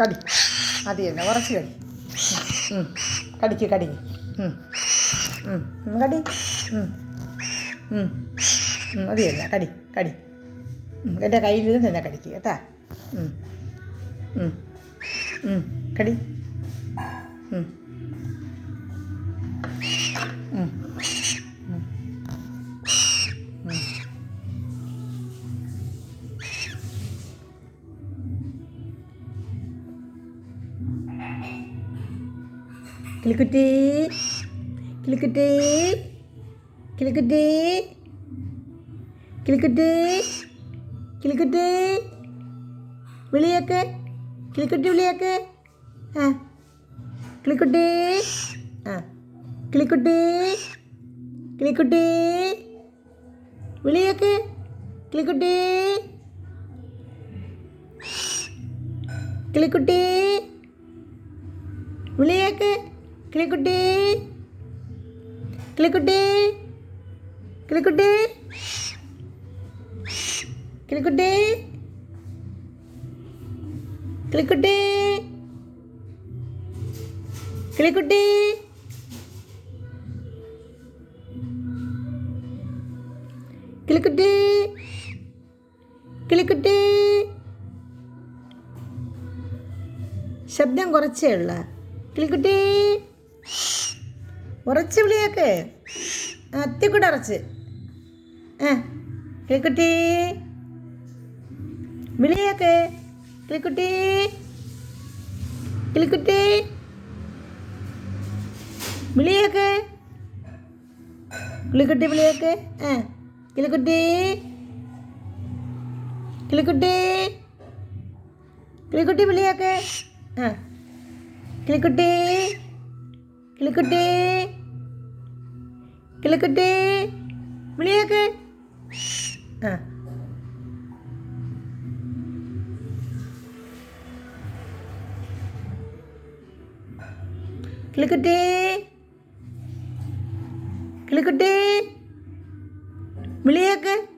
കടി. അത് തന്നെ ഉറച്ച് കടി. കടിക്ക് കടിക്ക് കടി. അത് തന്നെ കടി കടി. എന്റെ കയ്യിൽ നിന്ന് തന്നെ കടിക്ക് കേട്ടാ? കടി. കിളിക്കുട്ടി. കിളിക്കുട്ടി. കിളിക്കുട്ടി. കിളിക്കുട്ടി. കിളിക്കുട്ടി. വിളിയൊക്കെ. കിളിക്കുട്ടി വിളിയൊക്കെ. ആ. കിളിക്കുട്ടി. ആ. കിളിക്കുട്ടി. കിളിക്കുട്ടി. വിളിയൊക്കെ. കിളിക്കുട്ടി. കിളിക്കുട്ടി. വിളിയേക്ക്. കിളിക്കുട്ടി. കിളിക്കുട്ടി. കിളിക്കുട്ടി. കിളിക്കുട്ടി. കിളിക്കുട്ടി. കിളിക്കുട്ടി. കിളിക്കുട്ടി. കിളിക്കുട്ടി. ശബ്ദം കുറച്ചേ ഉള്ള. കിളിക്കുട്ടി. ഉറച്ച് വിളിയൊക്കെ. അത്തിക്കൂടെ ഉറച്ച്. ആ കിളിക്കുട്ടി വിളിയൊക്കെ കിളിക്കുട്ടി കിളിക്കുട്ടി വിളിയൊക്കെ. കിളിക്കുട്ടി വിളിയൊക്കെ. ആ കിളിക്കുട്ടി. കിളിക്കുട്ടി. കിളിക്കുട്ടി വിളിയൊക്കെ. ആ കിളിക്കുട്ടി. കിളിക്കുട്ടി. കിളിക്കുട്ടി. വിളിയൊക്കെ. ആ. കിളിക്കുട്ടി. കിളിക്കുട്ടി. വിളിയൊക്കെ.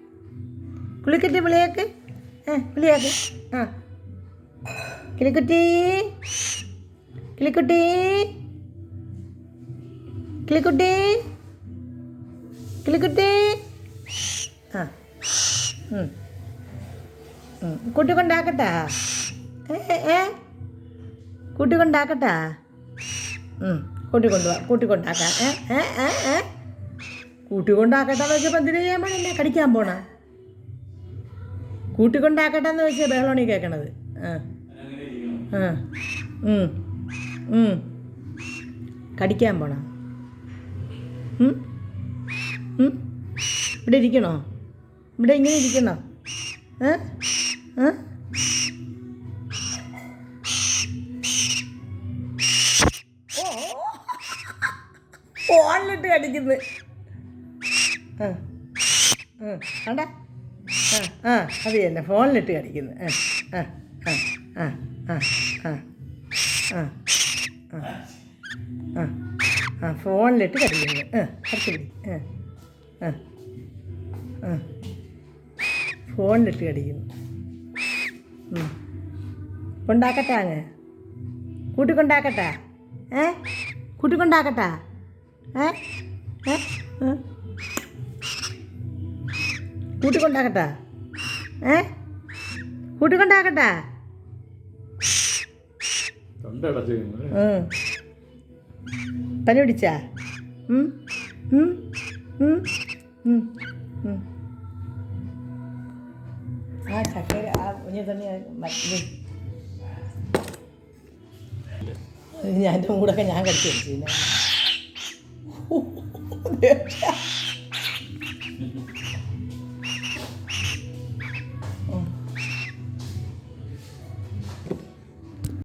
കിളിക്കുട്ടി വിളിയൊക്കെ. ആ വിളിയൊക്കെ. ആ. കിളിക്കുട്ടി. കിളിക്കുട്ടി. കിളിക്കുട്ടി. കിളിക്കുട്ടി. ആ. കുട്ടി. കൂട്ടി കൊണ്ടാക്കട്ടാ? കൂട്ടി കൊണ്ടാക്കട്ടാ. കൂട്ടി കൊണ്ടുപോവാ കൂട്ടി കൊണ്ടാക്കാം. ഏ ഏ ഏ ഏ? കൂട്ടി കൊണ്ടാക്കട്ടെന്ന് വെച്ചപ്പോൾ ചെയ്യാൻ പാടില്ല കടിക്കാൻ പോണ. കൂട്ടി കൊണ്ടാക്കട്ടെന്ന് വെച്ചാൽ ബഹളോണി കേൾക്കണത് ആ. ആ. കടിക്കാൻ പോണോ? ഇവിടെ ഇരിക്കണോ? ഇവിടെ ഇങ്ങനെ ഇരിക്കണോ? ഏ? ഏ? ഫോണിലിട്ട് കടിക്കുന്നത് ആ ആ കണ്ട? ആ ആ അത് തന്നെ. ഫോണിലിട്ട് കടിക്കുന്നു. ആ ആ ആ ആ ആ ആ ആ ആ. ആ ഫോണിലിട്ട് കടിക്കുന്നു. ആ കുറച്ച് പിടി ആ ആ ആ. ഫോണിലിട്ട് കടിക്കുന്നു. ഉം. കൊണ്ടാക്കട്ടെ അങ്ങ്? കൂട്ടിക്കൊണ്ടാക്കട്ടെ? ഏ? കൂട്ടിക്കൊണ്ടാക്കട്ടെ? ഏ? ഏ? ഏ? കൂട്ടിക്കൊണ്ടാക്കട്ടെ? ഏ? കൂട്ടിക്കൊണ്ടാക്കട്ടെ? തൊണ്ടടച്ചു ഉം. പനി പിടിച്ചാ? ആ ഞാൻ കൂടെ ഞാൻ കഴിച്ചു